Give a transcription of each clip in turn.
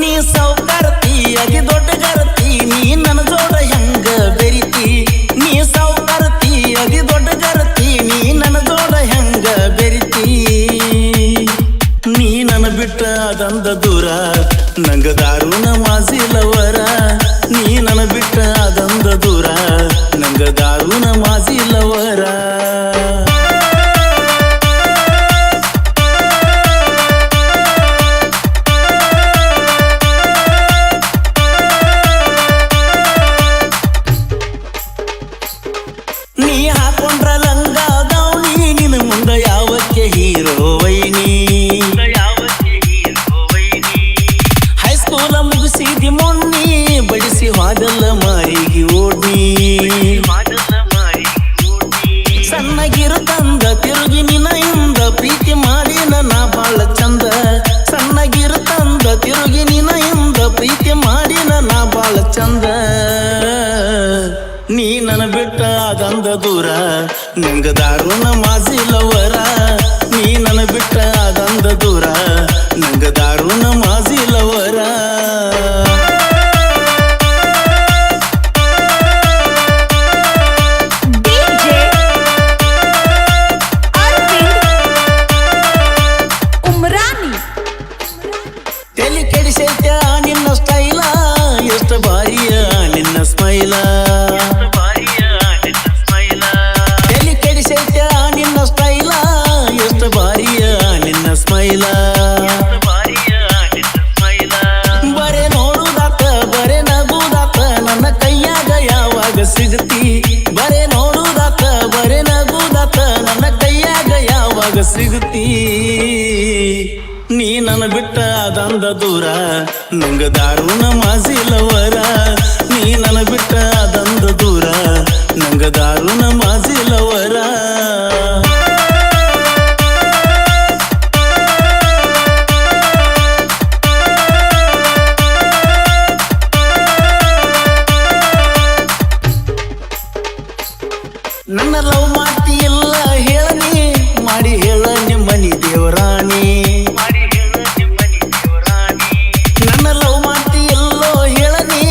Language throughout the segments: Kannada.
ನೀ ಸಾವುಕಾರತಿ, ಅತಿ ದೊಡ್ಡ ಗರತಿ ನೀ ನನ್ನ ಜೋಡ ಹೆಂಗ ಬೆರಿತಿ? ನೀ ಸಾವುಕಾರತಿ, ಅತಿ ದೊಡ್ಡ ಗರತಿ ನೀ ನನ್ನ ಜೋಡ ಹೆಂಗ ಬೆರಿತಿ? ನೀ ನನ್ನ ಬಿಟ್ಟ ಅದಂದ ದೂರ, ನಂಗ ದಾರುಣ ಮಾಸಿಲವರ ನೀ ನನ್ನ ಬಿಟ್ಟ ಅದಂದ ದೂರ, ನಂಗ ದಾರುಣ ನೀ ಹಾಕೊಂಡ್ರ ಲಂಗ ಗೌನಿ ನಿನ್ನ ಮುಂದ ಯಾವಕ್ಕೆ ಹೀರೋ ವೈನಿ ನನ್ನ ಬಿಟ್ಟ ಅದಂದ ದೂರ ನಂಗ ದಾರುಣ ಮಾಸಿಲವರ ನೀ ಬರೇ ನೋಡುದಾತ, ಬರೇ ನಗುದಾತ, ನನ್ನ ಕೈಯಾಗ ಯಾವಾಗ ಸಿಗತಿ ನೀ ನನ್ನ ಬಿಟ್ಟ ಅದಂದ ದೂರ ನಂಗ ದಾರುಣ ಮಾಸಿಲವರ ನೀ ನನ್ನ ಬಿಟ್ಟ ಅದಂದ ದೂರ. ನನ್ನ ಲವ್ ಮಾಡ್ತಿ ಇಲ್ಲ ಹೇಳನಿ ಮಾಡಿ ಹೇಳ ನಿಮ್ಮನಿ ದೇವರಾಣಿ ನನ್ನ ಲವ್ ಮಾಡ್ತಿ ಎಲ್ಲೋ ಹೇಳನಿ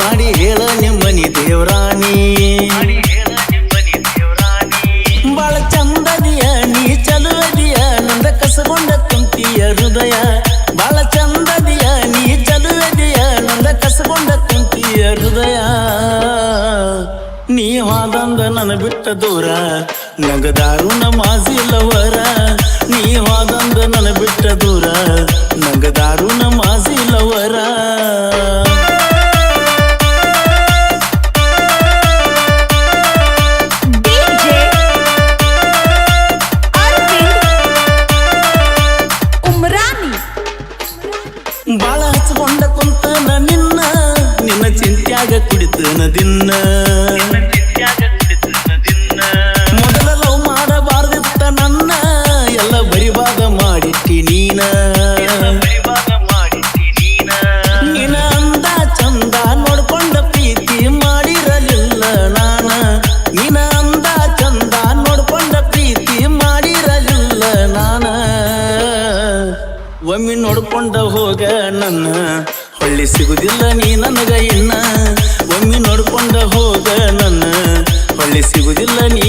ಮಾಡಿ ಹೇಳ ನಿಮ್ಮನಿ ದೇವರಾಣಿ ಬಾಳ ಚಂದದಿಯ ನೀ ಚಲುವದಿಯ ನಂದ ಕಸಗೊಂಡ ಕುಂತಿಯ ಹೃದಯ ಬಾಳ ಚಂದದಿಯ ನೀ ಚಲುವದಿಯ ನಂದ ಕಸಗೊಂಡ ಕುಂತಿಯ ಹೃದಯ ನೀ ವಾದಂದ ನನ್ನ ಬಿಟ್ಟ ದೂರ ನಗದಾರು ನಮಾಜಿ ಲವರ ನೀ ವಾದಂದ ನನ ಬಿಟ್ಟ ದೂರ ನಗದಾರು ನಮಾಜಿ ಲವರ ಬಾಳ ಹಚ್ಕೊಂಡ ಕುಂತನ ನಿನ್ನ ನಿನ್ನ ಚಿಂತ್ಯಾಗ ಕುಡಿತನ ದಿನ್ನ. ನೋಡ್ಕೊಂಡ ಹೋಗ ನನ್ನ. ಹೊಳ್ಳಿ ಸಿಗುದಿಲ್ಲ ನೀ ನನಗ ಇನ್ನ. ಒಮ್ಮೆ ನೋಡ್ಕೊಂಡ ಹೋಗ ನನ್ನ. ಹೊಳ್ಳಿ ಸಿಗುದಿಲ್ಲ ನೀ